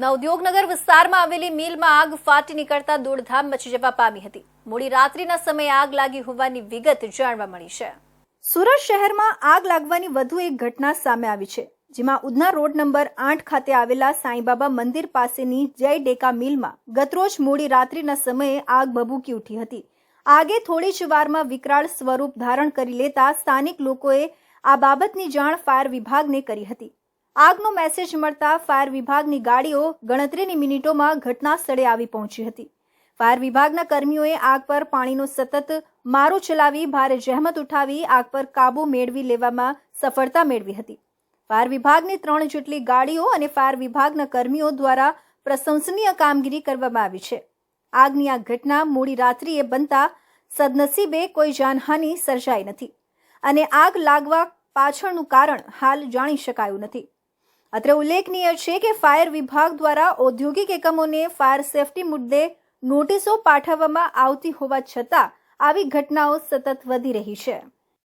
નવદ્યોગનગર વિસ્તારમાં આવેલી મિલમાં આગ ફાટી નીકળતા દોડધામ મચી જવા પામી હતી. મોડી રાત્રિના સમયે આગ લાગી હોવાની વિગત જાણવા મળી છે. સુરત શહેરમાં આગ લાગવાની વધુ એક ઘટના સામે આવી છે, જેમાં ઉધના રોડ નંબર આઠ ખાતે આવેલા સાંઈબાબા મંદિર પાસેની જય ડેકા મિલમાં ગતરોજ મોડી રાત્રિના સમયે આગ ભભૂકી ઉઠી હતી. આગે થોડી જ વારમાં વિકરાળ સ્વરૂપ ધારણ કરી લેતા સ્થાનિક લોકોએ આ બાબતની જાણ ફાયર વિભાગને કરી હતી. આગનો મેસેજ મળતા ફાયર વિભાગની ગાડીઓ ગણતરીની મિનિટોમાં ઘટના સ્થળે આવી પહોંચી હતી. ફાયર વિભાગના કર્મીઓએ આગ પર પાણીનો સતત મારો ચલાવી ભારે જહેમત ઉઠાવી આગ પર કાબુ મેળવી લેવામાં સફળતા મેળવી હતી. ફાયર વિભાગની ત્રણ જેટલી ગાડીઓ અને ફાયર વિભાગના કર્મીઓ દ્વારા પ્રશંસનીય કામગીરી કરવામાં આવી છે. આગની આ ઘટના મોડી રાત્રિએ બનતા સદનસીબે કોઈ જાનહાનિ સર્જાઈ નથી અને આગ લાગવા પાછળનું કારણ હાલ જાણી શકાયું નથી. અત્રે ઉલ્લેખનીય છે કે ફાયર વિભાગ દ્વારા ઔદ્યોગિક એકમોને ફાયર સેફટી મુદ્દે નોટિસો પાઠવવામાં આવતી હોવા છતાં આવી ઘટનાઓ સતત વધી રહી છે.